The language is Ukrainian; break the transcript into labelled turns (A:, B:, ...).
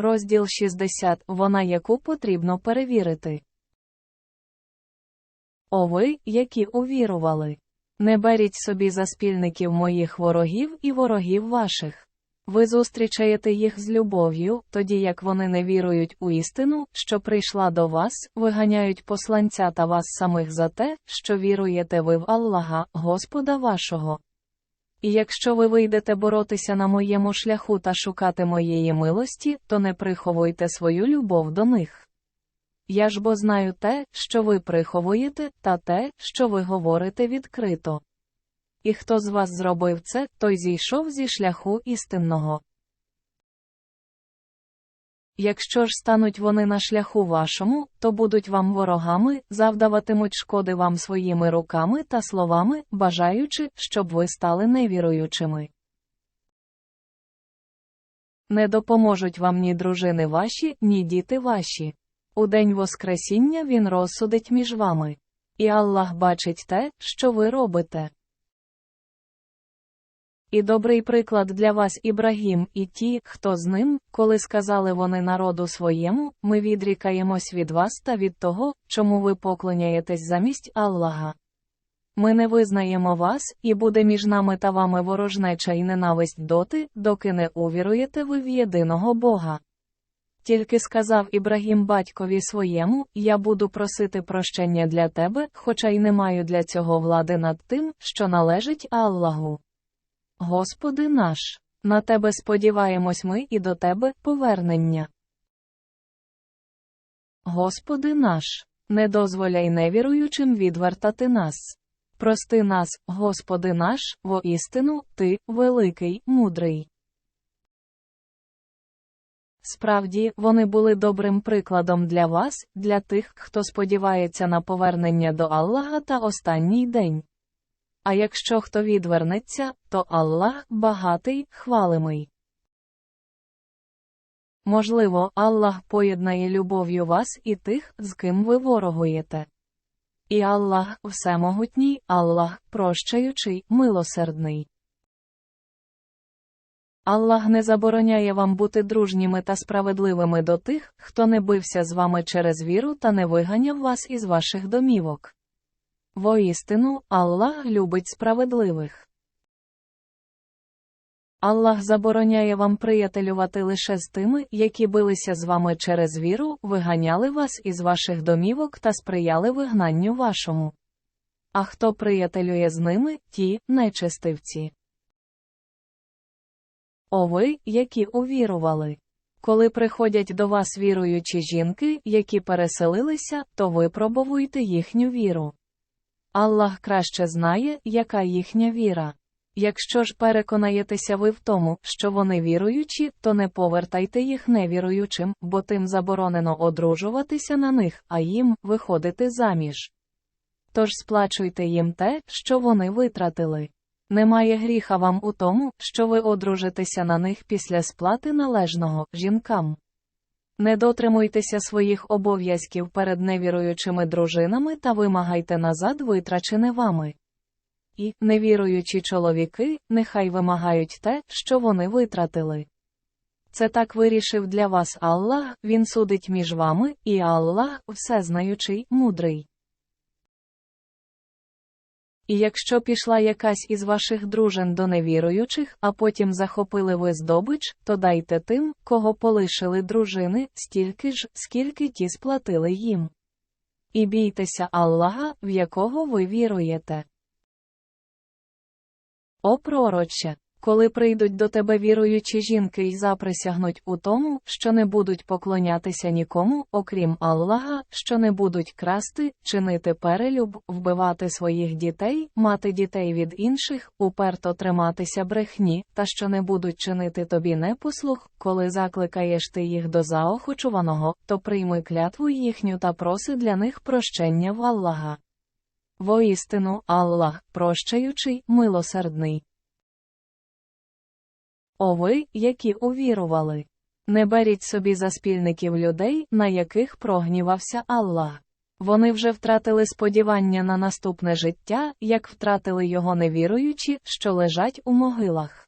A: Розділ 60. Вона яку потрібно перевірити. О ви, які увірували. Не беріть собі за спільників моїх ворогів і ворогів ваших. Ви зустрічаєте їх з любов'ю, тоді як вони не вірують у істину, що прийшла до вас, виганяють посланця та вас самих за те, що віруєте ви в Аллаха, Господа вашого. І якщо ви вийдете боротися на моєму шляху та шукати моєї милості, то не приховуйте свою любов до них. Я ж бо знаю те, що ви приховуєте, та те, що ви говорите відкрито. І хто з вас зробив це, той зійшов зі шляху істинного. Якщо ж стануть вони на шляху вашому, то будуть вам ворогами, завдаватимуть шкоди вам своїми руками та словами, бажаючи, щоб ви стали невіруючими. Не допоможуть вам ні дружини ваші, ні діти ваші. У день Воскресіння Він розсудить між вами. І Аллах бачить те, що ви робите. І добрий приклад для вас Ібрагім і ті, хто з ним, коли сказали вони народу своєму, ми відрікаємось від вас та від того, чому ви поклоняєтесь замість Аллаха. Ми не визнаємо вас, і буде між нами та вами ворожнеча і ненависть доти, доки не увіруєте ви в єдиного Бога. Тільки сказав Ібрагім батькові своєму, я буду просити прощення для тебе, хоча й не маю для цього влади над тим, що належить Аллаху. Господи наш, на тебе сподіваємось ми і до тебе повернення. Господи наш, не дозволяй невіруючим відвертати нас. Прости нас, Господи наш, воістину, Ти, великий, мудрий. Справді, вони були добрим прикладом для вас, для тих, хто сподівається на повернення до Аллаха та останній день. А якщо хто відвернеться, то Аллах багатий, хвалимий. Можливо, Аллах поєднає любов'ю вас і тих, з ким ви ворогуєте. І Аллах всемогутній, Аллах прощаючий, милосердний. Аллах не забороняє вам бути дружніми та справедливими до тих, хто не бився з вами через віру та не виганяв вас із ваших домівок. Воістину, Аллах любить справедливих. Аллах забороняє вам приятелювати лише з тими, які билися з вами через віру, виганяли вас із ваших домівок та сприяли вигнанню вашому. А хто приятелює з ними, ті нечестивці. О ви, які увірували. Коли приходять до вас віруючі жінки, які переселилися, то випробовуйте їхню віру. Аллах краще знає, яка їхня віра. Якщо ж переконаєтеся ви в тому, що вони віруючі, то не повертайте їх невіруючим, бо тим заборонено одружуватися на них, а їм виходити заміж. Тож сплачуйте їм те, що вони витратили. Немає гріха вам у тому, що ви одружитеся на них після сплати належного жінкам. Не дотримуйтеся своїх обов'язків перед невіруючими дружинами та вимагайте назад витрачене вами. І, невіруючі чоловіки, нехай вимагають те, що вони витратили. Це так вирішив для вас Аллах, Він судить між вами, і Аллах, всезнаючий, мудрий. І якщо пішла якась із ваших дружин до невіруючих, а потім захопили ви здобич, то дайте тим, кого полишили дружини, стільки ж, скільки ті сплатили їм. І бійтеся Аллаха, в якого ви віруєте. О пророче! Коли прийдуть до тебе віруючі жінки і заприсягнуть у тому, що не будуть поклонятися нікому, окрім Аллаха, що не будуть красти, чинити перелюб, вбивати своїх дітей, мати дітей від інших, уперто триматися брехні, та що не будуть чинити тобі непослух, коли закликаєш ти їх до заохочуваного, то прийми клятву їхню та проси для них прощення в Аллаха. Воістину, Аллах, прощаючий, милосердний. О ви, які увірували. Не беріть собі за спільників людей, на яких прогнівався Аллах. Вони вже втратили сподівання на наступне життя, як втратили його невіруючі, що лежать у могилах.